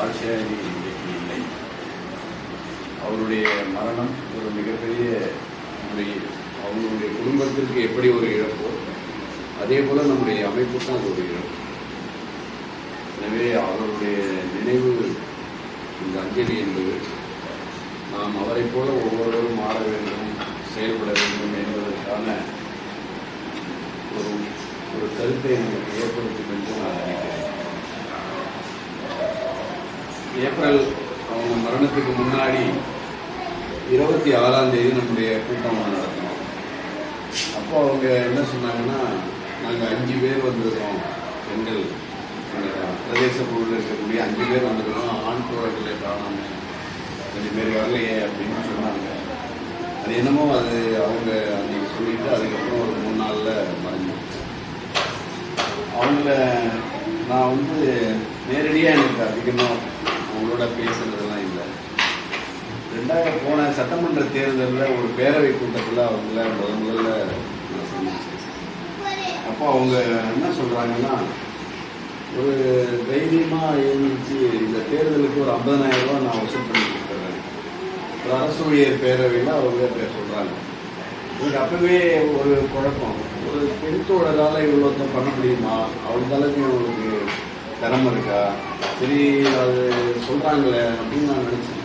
தாட்சியாயி இன்றைக்கு இல்லை. அவருடைய மரணம் ஒரு மிகப்பெரிய ஒரு அவங்களுடைய குடும்பத்திற்கு எப்படி ஒரு இழப்போ அதே போல நம்முடைய அமைப்புக்கும் அது ஒரு இழப்பு. எனவே அவருடைய நினைவு இந்த அஞ்சலி என்பது நாம் அவரை போல ஒவ்வொருவரும் மாற வேண்டும் செயல்பட வேண்டும் என்பதற்கான ஒரு ஒரு கருத்தை நமக்கு வேண்டும் என்று நான் நினைக்கிறேன் ஏப்ரல் அவங்க மரணத்துக்கு முன்னாடி இருபத்தி ஆறாம் தேதி நம்முடைய கூட்டம் நடத்தினோம். அப்போ அவங்க என்ன சொன்னாங்கன்னா நாங்கள் அஞ்சு பேர் வந்திருக்கோம் பெண்கள். பிரதேச குழுவில் இருக்கக்கூடிய அஞ்சு பேர் வந்திருக்கோம். ஆண் தோழர்களை காணாம அஞ்சு பேர் வரலையே அப்படின்னு சொன்னாங்க. அது என்னமோ அது அவங்க அன்னைக்கு சொல்லிட்டு அதுக்கப்புறம் ஒரு மூணு நாளில் மறைஞ்சிருச்சு. அவங்கள நான் வந்து நேரடியாக எனக்கு அதிகமாக அவங்களோட பேசுனதெல்லாம் இல்லை. ரெண்டாயிரம் போன சட்டமன்ற தேர்தலில் ஒரு பேரவை கூட்டத்தில் அவங்கள முத முதல்ல நான் சந்திச்சேன். அப்போ அவங்க என்ன சொல்கிறாங்கன்னா ஒரு தைரியமாக இருந்துச்சு இந்த தேர்தலுக்கு ஒரு ஐம்பதனாயிரம் ரூபா நான் வசூல் பண்ணி கொடுத்துட்றேன் ஒரு அரசு ஊழியர் பேரவையில் அவங்க பேர் சொல்கிறாங்க எனக்கு அப்பவே ஒரு குழப்பம். ஒரு பெண்தோடரால் இவ்வளோத்தான் பண்ண முடியுமா? அவங்க அளவுக்கு அவங்களுக்கு திறமை இருக்கா? சரி அது சொல்கிறாங்களே அப்படின்னு நான் நினச்சேன்.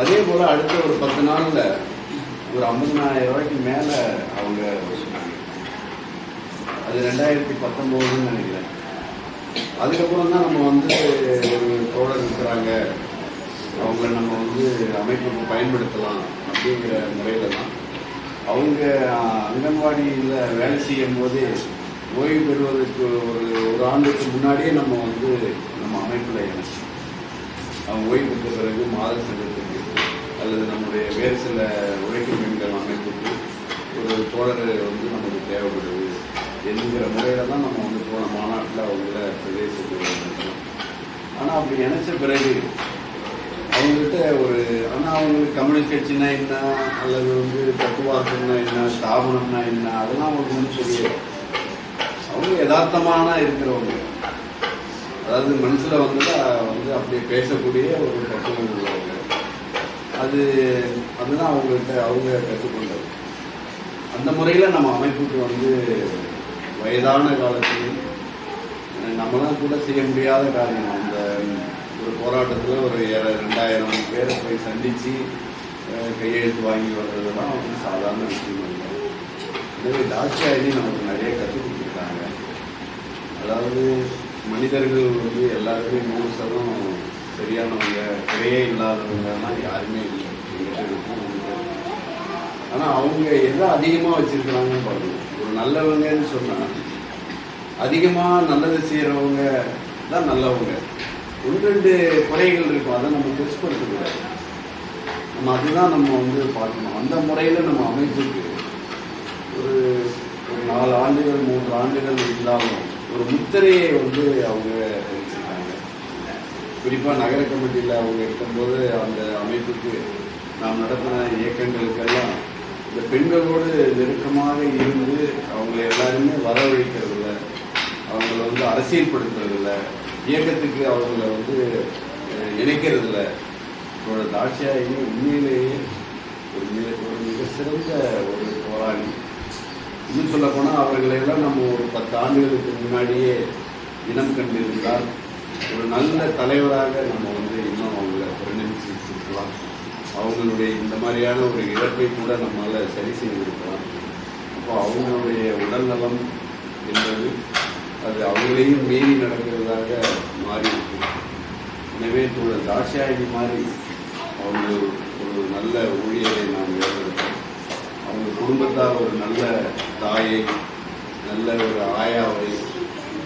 அதே போல் அடுத்த ஒரு பத்து நாளில் ஒரு 50000 ரூபாய்க்கு மேலே அவங்க சொன்னாங்க. அது ரெண்டாயிரத்தி பத்தொம்போதுன்னு நினைக்கிறேன். அதுக்கப்புறம் தான் நம்ம வந்து ஒரு தோழர் இருக்கிறாங்க. அவங்கள நம்ம வந்து அமைப்புக்கு பயன்படுத்தலாம் அப்படிங்கிற முறையில் தான். அவங்க அங்கன்வாடியில் வேலை செய்யும் போதே ஓய்வு பெறுவதற்கு ஒரு ஒரு ஆண்டுக்கு முன்னாடியே நம்ம வந்து நம்ம அமைப்பில் இணைச்சோம் அவங்க ஓய்வு பெற்ற பிறகு மாத சங்கத்துக்கு அல்லது நம்முடைய வேறு சில உழைக்கும் பெண்கள் அமைப்புக்கு ஒரு தோழர் வந்து நமக்கு தேவைப்படுது என்கிற முறையில் தான் நம்ம வந்து போன மாநாட்டில் அவங்கள பிரதேசத்துக்கு நினைச்சோம் ஆனால் அப்படி நினைச்ச பிறகு அவங்ககிட்ட ஒரு ஆனால் அவங்களுக்கு கம்யூனிஸ்ட் கட்சினா என்ன? அல்லது வந்து தத்துவார்த்தம்னா என்ன? ஸ்தாபனம்னா என்ன? அதெல்லாம் அவங்களுக்கு வந்து தெரியாது அவங்க யதார்த்தமான இருக்கிறவங்க. அதாவது மனசில் வந்து வந்து அப்படியே பேசக்கூடிய ஒரு தத்துவம் உள்ளவங்க. அது அதுதான் அவங்கள்ட்ட அவங்க கற்றுக்கொண்டது. அந்த முறையில் நம்ம அமைப்புக்கு வந்து வயதான காலத்தில் நம்மளாம் கூட செய்ய முடியாத காரியம். அந்த ஒரு போராட்டத்தில் ஒரு ரெண்டாயிரம் பேரை போய் சந்தித்து கையெழுத்து வாங்கி வர்றதெல்லாம் வந்து சாதாரண விஷயம் இல்லை. எனவே தாட்சியாயி நமக்கு நிறைய கற்றுக் கொடுத்துருக்காங்க அதாவது மனிதர்கள் வந்து எல்லாருமே நூறு சதம் சரியானவங்க குறையே இல்லாதவங்கன்னா யாருமே இல்லை. ஆனால் அவங்க எதை அதிகமாக வச்சிருக்கிறாங்கன்னு பாருங்க. ஒரு நல்லவங்கன்னு சொன்னால் அதிகமாக நல்லது செய்கிறவங்க தான் நல்லவங்க. ஒன்று ரெண்டு குறைகள் இருக்கும். அதை நம்ம பெருசுப்படுத்தக்கூடாது நம்ம அதுதான் நம்ம வந்து பார்க்கணும். அந்த முறையில் நம்ம அமைப்புக்கு ஒரு நாலு ஆண்டுகள் மூன்று ஆண்டுகள் இருந்தாலும் ஒரு முத்திரையை வந்து அவங்க தெரிவிச்சிருக்காங்க குறிப்பாக நகர கமிட்டியில் அவங்க இருக்கும்போது அந்த அமைப்புக்கு நாம் நடத்தின இயக்கங்களுக்கெல்லாம் இந்த பெண்களோடு நெருக்கமாக இருந்து அவங்களை எல்லாருமே வரவழைக்கிறதில்ல அவங்கள வந்து அரசியல்படுத்துறதில்ல இயக்கத்துக்கு அவங்கள வந்து இணைக்கிறதில்ல. அவரோட தாட்சியாயினி உண்மையிலேயே ஒரு மிக ஒரு மிக சிறந்த ஒரு போராளி. இன்னும் சொல்லப்போனால் அவர்களை எல்லாம் நம்ம ஒரு பத்து ஆண்டுகளுக்கு முன்னாடியே இனம் கண்டிருந்தால் ஒரு நல்ல தலைவராக நம்ம வந்து இன்னும் அவங்கள பிரதிநிதிச்சிருக்கலாம் அவங்களுடைய இந்த மாதிரியான ஒரு இழப்பை கூட நம்மளால் சரி செய்திருக்கலாம். அப்போ அவங்களுடைய உடல்நலம் என்பது அது அவங்களையும் மீறி நடக்கிறதாக மாறியிருக்கு எனவே தோழர் தாட்சாயணி மாதிரி அவங்க ஒரு நல்ல ஊழியரை நாம் ஏற்படுத்த அவங்க குடும்பத்தார் ஒரு நல்ல தாயை நல்ல ஒரு ஆயாவை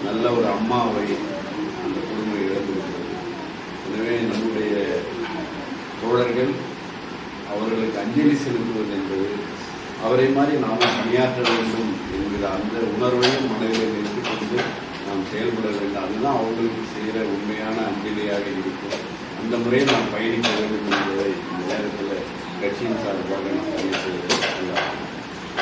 நல்ல ஒரு அம்மாவை அந்த குடும்பம் இழந்துவிட்டது. எனவே நம்முடைய தோழர்கள் அவர்களுக்கு அஞ்சலி செலுத்துவது என்பது அவரை மாதிரி நாம் பணியாற்ற வேண்டும் என்கிற அந்த உணர்வையும் மனதில் நிறுத்திக் கொண்டு நாம் செயல்பட வேண்டும். அதுதான் அவங்களுக்கு செய்கிற உண்மையான அஞ்சலியாக இருக்கும் அந்த முறையில் நாம் பயணிக்க வேண்டும் என்பதை இந்த நேரத்தில் கட்சியின் சார்பாக நான் பதிவு செய்கிறேன்